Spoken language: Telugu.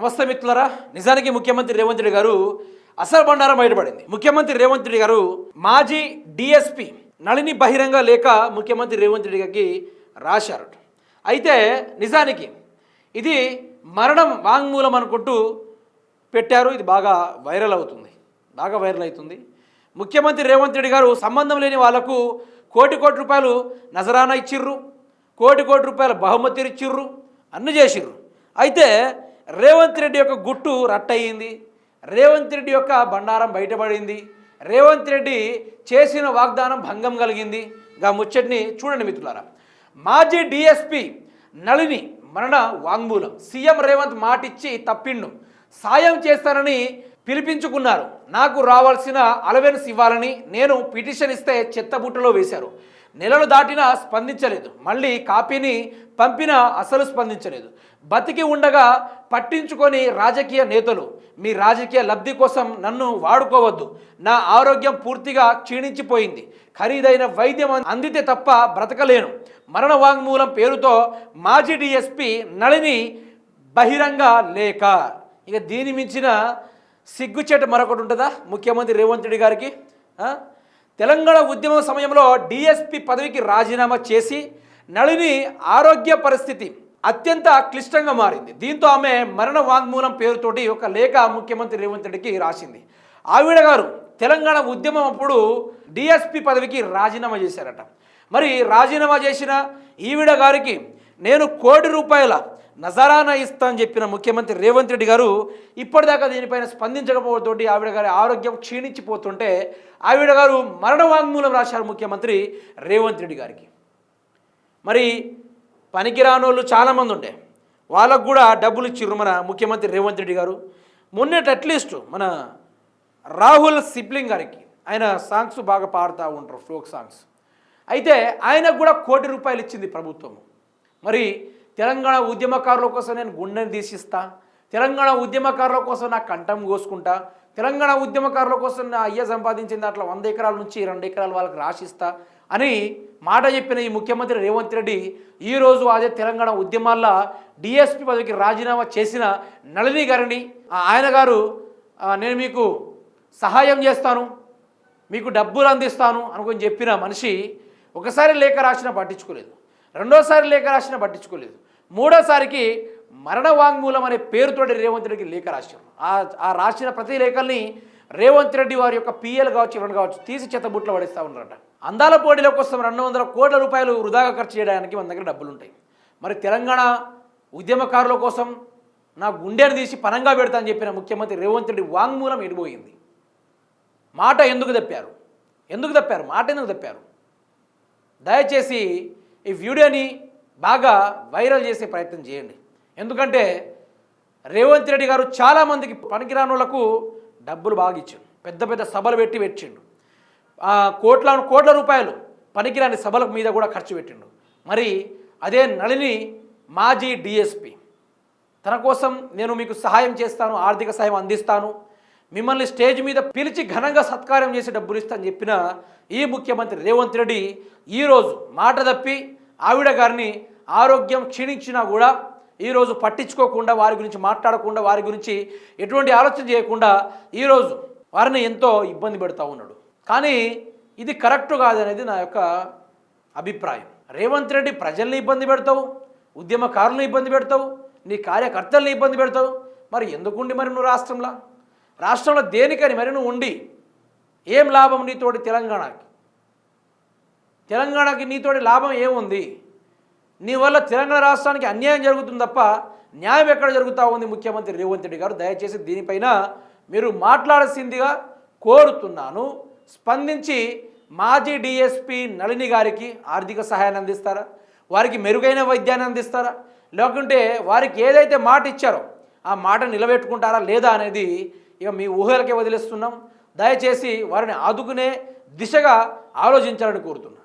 నమస్తే మిత్రులరా. నిజానికి ముఖ్యమంత్రి రేవంత్ రెడ్డి గారు అసలు బండారం బయటపడింది. ముఖ్యమంత్రి రేవంత్ రెడ్డి గారు మాజీ డిఎస్పి నళిని బహిరంగ లేఖ ముఖ్యమంత్రి రేవంత్ రెడ్డి గారికి రాశారు అయితే నిజానికి ఇది మరణం వాంగ్మూలం అనుకుంటూ పెట్టారు. ఇది బాగా వైరల్ అవుతుంది. బాగా వైరల్ అవుతుంది. ముఖ్యమంత్రి రేవంత్ రెడ్డి గారు సంబంధం లేని వాళ్ళకు కోటి కోటి రూపాయలు నజరానా ఇచ్చిర్రు. కోటి కోటి రూపాయల బహుమతి ఇచ్చిర్రు. అన్ని చేసిర్రు. అయితే రేవంత్ రెడ్డి యొక్క గుట్టు రట్టయింది. రేవంత్ రెడ్డి యొక్క బండారం బయటపడింది. రేవంత్ రెడ్డి చేసిన వాగ్దానం భంగం కలిగింది. గా ముచ్చటిని చూడండి మిత్రులారా. మాజీ డిఎస్పి నళిని మరణ వాంగ్మూలం. సీఎం రేవంత్ మాటిచ్చి తప్పిండు. సాయం చేస్తానని పిలిపించుకున్నారు. నాకు రావాల్సిన అలవెన్స్ ఇవ్వాలని నేను పిటిషన్ ఇస్తే చెత్తబుట్టలో వేశారు. నెలలు దాటినా స్పందించలేదు. మళ్ళీ కాపీని పంపినా అసలు స్పందించలేదు. బతికి ఉండగా పట్టించుకొని రాజకీయ నేతలు మీ రాజకీయ లబ్ధి కోసం నన్ను వాడుకోవద్దు. నా ఆరోగ్యం పూర్తిగా క్షీణించిపోయింది. ఖరీదైన వైద్యం అందితే తప్ప బ్రతకలేను. మరణ వాంగ్మూలం పేరుతో మాజీ డిఎస్పి నళిని బహిరంగ లేఖ. ఇక దీని మించిన సిగ్గుచేట మరొకటి ఉంటుందా? ముఖ్యమంత్రి రేవంత్ రెడ్డి గారికి? తెలంగాణ ఉద్యమ సమయంలో డిఎస్పి పదవికి రాజీనామా చేసి నళిని ఆరోగ్య పరిస్థితి అత్యంత క్లిష్టంగా మారింది. దీంతో ఆమె మరణ వాంగ్మూలం పేరుతోటి ఒక లేఖ ముఖ్యమంత్రి రేవంత్ రెడ్డికి రాసింది. ఆవిడ గారు తెలంగాణ ఉద్యమం అప్పుడు డిఎస్పి పదవికి రాజీనామా చేశారట. మరి రాజీనామా చేసిన ఈవిడ గారికి నేను కోటి రూపాయల నజరానా ఇస్తా అని చెప్పిన ముఖ్యమంత్రి రేవంత్ రెడ్డి గారు ఇప్పటిదాకా దీనిపైన స్పందించకపోవడంతో ఆవిడ గారి ఆరోగ్యం క్షీణించిపోతుంటే ఆవిడ గారు మరణ వాంగ్మూలం రాశారు ముఖ్యమంత్రి రేవంత్ రెడ్డి గారికి. మరి పనికిరానోళ్ళు చాలామంది ఉండే వాళ్ళకు కూడా డబ్బులు ఇచ్చిర్రు మన ముఖ్యమంత్రి రేవంత్ రెడ్డి గారు. మొన్నటి అట్లీస్ట్ మన రాహుల్ సిబ్లింగ్ గారికి ఆయన సాంగ్స్ బాగా పాడుతూ ఉంటారు ఫోక్ సాంగ్స్. అయితే ఆయనకు కూడా కోటి రూపాయలు ఇచ్చింది ప్రభుత్వం మరి తెలంగాణ ఉద్యమకారుల కోసం నేను గుండెని తీసిస్తా. తెలంగాణ ఉద్యమకారుల కోసం నా కంఠం కోసుకుంటా. తెలంగాణ ఉద్యమకారుల కోసం నా అయ్య సంపాదించిన దాంట్లో వంద ఎకరాల నుంచి రెండు ఎకరాలు వాళ్ళకి రాసిస్తా అని మాట చెప్పిన ఈ ముఖ్యమంత్రి రేవంత్ రెడ్డి ఈరోజు అదే తెలంగాణ ఉద్యమాల్లో డిఎస్పి పదవికి రాజీనామా చేసిన నళిని గారిని. ఆ ఆయన గారు నేను మీకు సహాయం చేస్తాను మీకు డబ్బులు అందిస్తాను అనుకుని చెప్పిన మనిషి ఒకసారి లేఖ రాసినా పట్టించుకోలేదు. రెండోసారి లేఖ రాసిన పట్టించుకోలేదు. మూడోసారికి మరణ వాంగ్మూలం అనే పేరుతోటి రేవంత్ రెడ్డికి లేఖ రాశారు. ఆ రాసిన ప్రతి లేఖల్ని రేవంత్ రెడ్డి వారి యొక్క పిఎల్ కావచ్చు ఎవరు కావచ్చు తీసి చెత్తబుట్లో పడేస్తూ ఉన్నారట. అందాల పోటీల కోసం రెండు వందల కోట్ల రూపాయలు వృధాగా ఖర్చు చేయడానికి మన దగ్గర డబ్బులు ఉంటాయి మరి తెలంగాణ ఉద్యమకారుల కోసం నా గుండెను తీసి పనంగా పెడతా అని చెప్పిన ముఖ్యమంత్రి రేవంత్ రెడ్డి వాంగ్మూలం ఎడిపోయింది. మాట ఎందుకు తప్పారు? ఎందుకు తప్పారు? మాట ఎందుకు తప్పారు? దయచేసి ఈ వీడియోని బాగా వైరల్ చేసే ప్రయత్నం చేయండి. ఎందుకంటే రేవంత్ రెడ్డి గారు చాలామందికి పనికిరానులకు డబ్బులు బాగా ఇచ్చిండు. పెద్ద పెద్ద సభలు పెట్టి పెట్టిండు. కోట్ల కోట్ల రూపాయలు పనికిరాని సభల మీద కూడా ఖర్చు పెట్టిండు. మరి అదే నళిని మాజీ డిఎస్పి. తన కోసం నేను మీకు సహాయం చేస్తాను ఆర్థిక సహాయం అందిస్తాను. మిమ్మల్ని స్టేజ్ మీద పిలిచి ఘనంగా సత్కారం చేసి డబ్బులు ఇస్తానని చెప్పిన ఈ ముఖ్యమంత్రి రేవంత్ రెడ్డి ఈరోజు మాట తప్పి ఆవిడ గారిని ఆరోగ్యం క్షీణించినా కూడా ఈరోజు పట్టించుకోకుండా వారి గురించి మాట్లాడకుండా వారి గురించి ఎటువంటి ఆలోచన చేయకుండా ఈరోజు వారిని ఎంతో ఇబ్బంది పెడతా ఉన్నాడు. కానీ ఇది కరెక్ట్ కాదనేది నా యొక్క అభిప్రాయం. రేవంత్ రెడ్డి ప్రజల్ని ఇబ్బంది పెడతావు ఉద్యమకారులను ఇబ్బంది పెడతావు నీ కార్యకర్తల్ని ఇబ్బంది పెడతావు. మరి ఎందుకుండి మరి నువ్వు రాష్ట్రంలో? రాష్ట్రంలో దేనికని మరి నువ్వు ఉండి? ఏం లాభం నీతోటి తెలంగాణకి? తెలంగాణకి నీతోటి లాభం ఏముంది? నీ వల్ల తెలంగాణ రాష్ట్రానికి అన్యాయం జరుగుతుంది తప్ప న్యాయం ఎక్కడ జరుగుతూ ఉంది? ముఖ్యమంత్రి రేవంత్ రెడ్డి గారు దయచేసి దీనిపైన మీరు మాట్లాడాల్సిందిగా కోరుతున్నాను. స్పందించి మాజీ డిఎస్పి నళిని గారికి ఆర్థిక సహాయాన్ని అందిస్తారా? వారికి మెరుగైన వైద్యాన్ని అందిస్తారా? లేకుంటే వారికి ఏదైతే మాట ఇచ్చారో ఆ మాట నిలబెట్టుకుంటారా లేదా అనేది ఇక మీ ఊహలకే వదిలేస్తున్నాం. దయచేసి వారిని ఆదుకునే దిశగా ఆలోచించాలని కోరుతున్నాను.